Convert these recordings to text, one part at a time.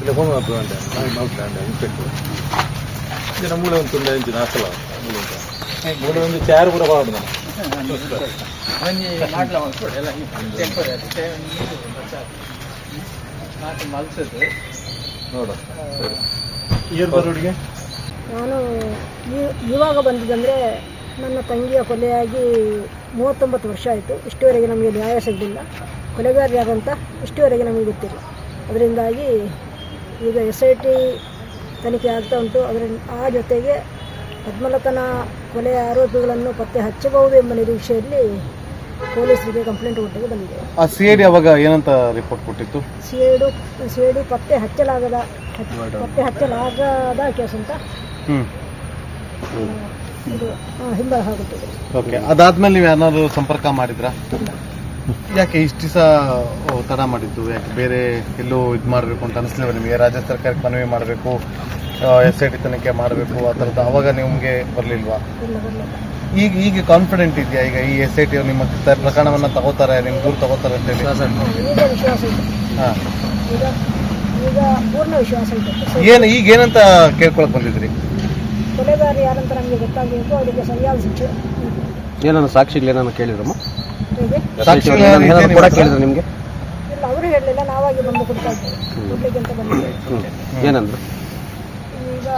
ಇಲ್ಲ ಫೋನ್ ಮಾಡ್ತು ಅಂಡೆ ನಾನು ಮಾಡ್ತಾ ಅಂಡೆ ಇನ್ಸ್ಪೆಕ್ಟರ್ ಇದು ಮೂಳೆ ಒಂದು ತುಂಡ ಇಂಚು ನಾಸಲ ಮೂಳೆ ಅಂತ ಒಂದು ಚಾರು ಕೂಡ ನಾನು ನೋಡು ಏನು ಬರೋಡಿಗೆ ನಾನು ಇವಾಗ ಬಂದಿದ್ದಂದರೆ ನನ್ನ ತಂಗಿಯ ಕೊಲೆಯಾಗಿ ಮೂವತ್ತೊಂಬತ್ತು ವರ್ಷ ಆಯಿತು. ಇಷ್ಟುವರೆಗೆ ನಮಗೆ ನ್ಯಾಯ ಸಿಗಲಿಲ್ಲ. ಕೊಲೆಗಾರಿಯಾದಂಥ ಇಷ್ಟುವರೆಗೆ ನಮಗೆ ಗೊತ್ತಿಲ್ಲ. ಅದರಿಂದಾಗಿ ಈಗ ಎಸ್ ಐ ಟಿ ತನಿಖೆ ಆಗ್ತಾ ಉಂಟು. ಅದರ ಆ ಜೊತೆಗೆ ಪದ್ಮಲತನ ಕೊಲೆ ಆರೋಪಿಗಳನ್ನು ಪತ್ತೆ ಹಚ್ಚಬಹುದು ಎಂಬ ನಿರೀಕ್ಷೆಯಲ್ಲಿ ಪೊಲೀಸರಿಗೆ ಕಂಪ್ಲೇಂಟ್ ಒಟ್ಟಿಗೆ ಬಂದಿದೆ. ಆ ಸಿ ಐ ಡಿ ಅವಾಗ ಏನಂತ ರಿಪೋರ್ಟ್ ಕೊಟ್ಟಿತ್ತು? ಸಿಐಡು ಸಿಐಡಿ ಪತ್ತೆ ಹಚ್ಚಲಾಗದ ಹಚ್ಚ- ಪತ್ತೆ ಹಚ್ಚಲಾಗದ ಕೇಸ್ ಅಂತ. ಹ್ಞೂ ಇದು ಆ, ಹಿಂಬರ ಆಗುತ್ತದೆ ಓಕೆ ಅದಾದ್ಮೇಲೆ ನೀವು ಯಾರನ್ನಾದ್ರು ಸಂಪರ್ಕ ಮಾಡಿದ್ರಾ? ಯಾಕೆ ಇಷ್ಟು ದಿವಸ ತಡ ಮಾಡಿದ್ದು? ಯಾಕೆ ಬೇರೆ ಎಲ್ಲೋ ಇದು ಮಾಡಬೇಕು ಅಂತ ಅನಿಸ್ಲಿಲ್ಲ ನಿಮಗೆ? ರಾಜ್ಯ ಸರ್ಕಾರಕ್ಕೆ ಮನವಿ ಮಾಡಬೇಕು ಎಸ್ ಐ ಟಿ ತನಿಖೆ ಮಾಡಬೇಕು ಆ ಥರದ್ದು ಅವಾಗ ನಿಮಗೆ ಬರಲಿಲ್ವಾ? ಈಗ ಈಗ ಕಾನ್ಫಿಡೆಂಟ್ ಇದೆಯಾ? ಈಗ ಈ ಎಸ್ ಐ ಟಿ ನಿಮ್ಮ ಪ್ರಕರಣವನ್ನು ಪ್ರಕರಣವನ್ನ ತಗೋತಾರೆ ನಿಮ್ಮ ದೂರು ತಗೋತಾರೆ ಅಂತ ಹೇಳಿ. ಹಾಂ ಏನು ಈಗ ಏನಂತ ಕೇಳ್ಕೊಳಕ್ ಬಂದಿದ್ರಿ? ಕೊಲೆಗಾರ ಯಾರಂತ ನಮಗೆ ಗೊತ್ತಾಗಬೇಕು ಸರಿಯಾದ ಶಿಕ್ಷೆ. ಏನನ್ನ ಕೇಳಿದ್ರಮ್ಮ? ಹೇಗೆ ನಿಮಗೆ? ಇಲ್ಲ ಅವರು ಹೇಳಲಿಲ್ಲ ನಾವಾಗಿ ಬಂದು ಕೊಡ್ತಾ ಇದ್ದೇವೆ. ಕೊಡ್ಲಿಕ್ಕೆ ಅಂತ ಬಂದಿದ್ದೇವೆ. ಹ್ಞೂ ಏನಂದ್ರು? ಈಗ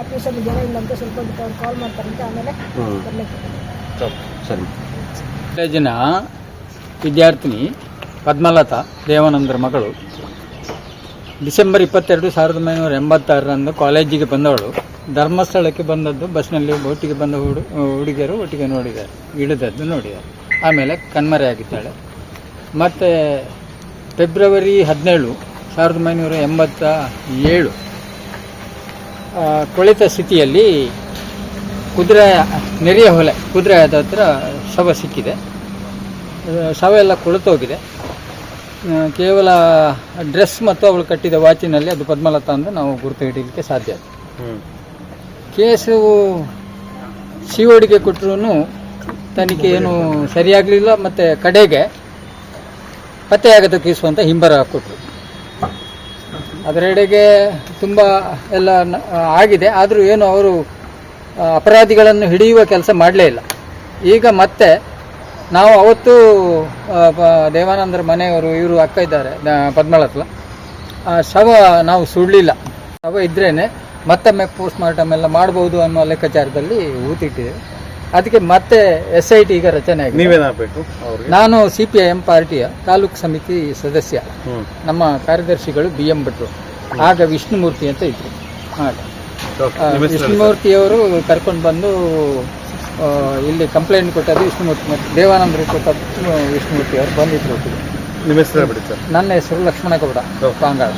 ಆಫೀಸಲ್ಲಿ ಜನ ಇಲ್ಲ ಸ್ವಲ್ಪ ಹೊತ್ತು ಅವ್ರು ಕಾಲ್ ಮಾಡ್ತಾರಂತೆ ಆಮೇಲೆ ಹ್ಞೂ ಬರ್ಲಿಕ್ಕೆ ಸರಿ. ಕಾಲೇಜಿನ ವಿದ್ಯಾರ್ಥಿನಿ ಪದ್ಮಲತಾ ದೇವಾನಂದರ ಮಗಳು. ಡಿಸೆಂಬರ್ ಇಪ್ಪತ್ತೆರಡು ಸಾವಿರದ ಒಂಬೈನೂರ ಎಂಬತ್ತಾರರಂದು ಕಾಲೇಜಿಗೆ ಬಂದವಳು. ಧರ್ಮಸ್ಥಳಕ್ಕೆ ಬಂದದ್ದು ಬಸ್ನಲ್ಲಿ ಒಟ್ಟಿಗೆ ಬಂದ ಹುಡು ಹುಡುಗಿಯರು ಒಟ್ಟಿಗೆ ನೋಡಿದ್ದಾರೆ ಇಳಿದದ್ದು ನೋಡಿದ್ದಾರೆ. ಆಮೇಲೆ ಕಣ್ಮರೆಯಾಗಿದ್ದಾಳೆ ಮತ್ತು ಫೆಬ್ರವರಿ ಹದಿನೇಳು ಸಾವಿರದ ಒಂಬೈನೂರ ಎಂಬತ್ತ ಏಳು ಕೊಳೆತ ಸ್ಥಿತಿಯಲ್ಲಿ ಕುದುರೆ ನೆರೆಯ ಹೊಲೆ ಕುದುರೆ ಆದ ಹತ್ರ ಶವ ಸಿಕ್ಕಿದೆ. ಶವ ಎಲ್ಲ ಕೊಳೆತೋಗಿದೆ. ಕೇವಲ ಡ್ರೆಸ್ ಮತ್ತು ಅವಳು ಕಟ್ಟಿದ ವಾಚಿನಲ್ಲಿ ಅದು ಪದ್ಮಲತಾ ಅಂತ ನಾವು ಗುರುತು ಹಿಡಿಯಲಿಕ್ಕೆ ಸಾಧ್ಯ ಕೇಸು ಸಿ ಕೊಟ್ಟರು ತನಿಖೆ ಏನು ಸರಿಯಾಗಲಿಲ್ಲ, ಮತ್ತೆ ಕಡೆಗೆ ಪತ್ತೆಯಾಗದ ಕೇಸು ಅಂತ ಹಿಂಬರ ಕೊಟ್ಟರು ಅದರೆಡೆಗೆ ತುಂಬ ಎಲ್ಲ ಆಗಿದೆ. ಆದರೂ ಏನು ಅವರು ಅಪರಾಧಿಗಳನ್ನು ಹಿಡಿಯುವ ಕೆಲಸ ಮಾಡಲೇ ಇಲ್ಲ. ಈಗ ಮತ್ತೆ ನಾವು ಅವತ್ತು ದೇವಾನಂದರ ಮನೆಯವರು, ಇವರು ಅಕ್ಕ ಇದ್ದಾರೆ ಪದ್ಮಳತ್ಲ ಆ, ಶವ ನಾವು ಸುಡಲಿಲ್ಲ. ಶವ ಇದ್ರೇ ಮತ್ತೊಮ್ಮೆ ಪೋಸ್ಟ್ ಮಾರ್ಟಮ್ ಎಲ್ಲ ಮಾಡ್ಬೋದು ಅನ್ನೋ ಲೆಕ್ಕಾಚಾರದಲ್ಲಿ ಊತಿಟ್ಟಿದ್ದೇವೆ. ಅದಕ್ಕೆ ಮತ್ತೆ ಎಸ್ ಐ ಟಿ ಈಗ ರಚನೆ ಆಗಿದೆ. ನೀವೇನಾಗಬೇಕು ನಾನು ಸಿ ಪಿ ಐ ಎಂ ಪಾರ್ಟಿಯ ತಾಲೂಕು ಸಮಿತಿ ಸದಸ್ಯ. ನಮ್ಮ ಕಾರ್ಯದರ್ಶಿಗಳು ಬಿ ಎಂ ಭಟ್ರು. ಆಗ ವಿಷ್ಣುಮೂರ್ತಿ ಅಂತ ಇದ್ರು. ಹಾಗೆ. ವಿಷ್ಣುಮೂರ್ತಿಯವರು ಕರ್ಕೊಂಡು ಬಂದು ಇಲ್ಲಿ ಕಂಪ್ಲೇಂಟ್ ಕೊಟ್ಟದ್ದು ವಿಷ್ಣುಮೂರ್ತಿ ಮತ್ತು ಕೊಟ್ಟದ್ದು ವಿಷ್ಣುಮೂರ್ತಿ ಅವರು ಬಂದಿದ್ರು ನನ್ನ ಹೆಸರು ಲಕ್ಷ್ಮಣ ಗೌಡ ಪಾಂಗಾಳ.